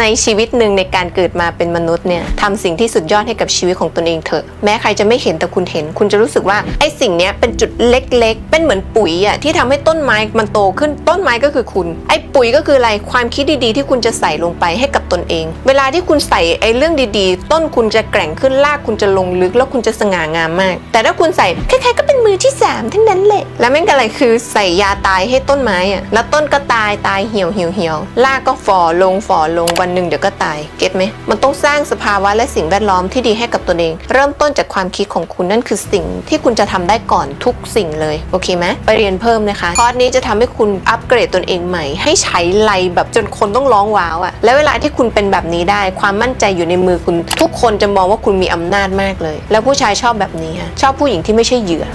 ในชีวิตหนึ่งในการเกิดมาเป็นมนุษย์เนี่ยทำสิ่งที่สุดยอดให้กับชีวิตของตนเองเถอะแม้ใครจะไม่เห็นแต่คุณเห็น คุณจะรู้สึกว่าไอ้สิ่งเนี้ยเป็นจุดเล็ก ๆ เป็นเหมือนปุ๋ยอะที่ทำให้ต้นไม้มันโตขึ้นต้นไม้ก็คือคุณ ไอ้ปุ๋ยก็คืออะไรความคิดดีๆ ที่คุณจะใส่ลงไปให้กับตนเอง เวลาที่คุณใส่ไอ้เรื่องดีๆ ต้นคุณจะแกร่งขึ้นรากคุณจะลงลึกแล้วคุณจะสง่างามมาก แต่ถ้าคุณใส่ใครๆก็เป็นมือที่สามทั้งนั้นแหละแล้วแม่งก็อะไรคือใส่ยาตายให้ต้นไม้อะแล้วต้นก็ตายตายเหี่ยวเหี่ยวเหี่ยวรากก็ฝ่อลงฝ่อลงวันหนึ่งเดี๋ยวก็ตาย เก็ตไหม มันต้องสร้างสภาวะและสิ่งแวดล้อมที่ดีให้กับตนเอง เริ่มต้นจากความคิดของคุณนั่นคือสิ่งที่คุณจะทำได้ก่อนทุกสิ่งเลย โอเคไหมไปเรียนเพิ่มนะคะ คอร์สนี้จะทำให้คุณอัปเกรดตนเองใหม่ ให้ใช้ไลแบบจนคนต้องร้องว้าวอะแล้วเวลาที่คุณเป็นแบบนี้ได้ ความมั่นใจอยู่ในมือคุณ ทุกคนจะมองว่าคุณมีอำนาจมากเลย แล้วผู้ชายชอบแบบนี้ฮะชอบผู้หญิงที่ไม่ใช่เหยื่อ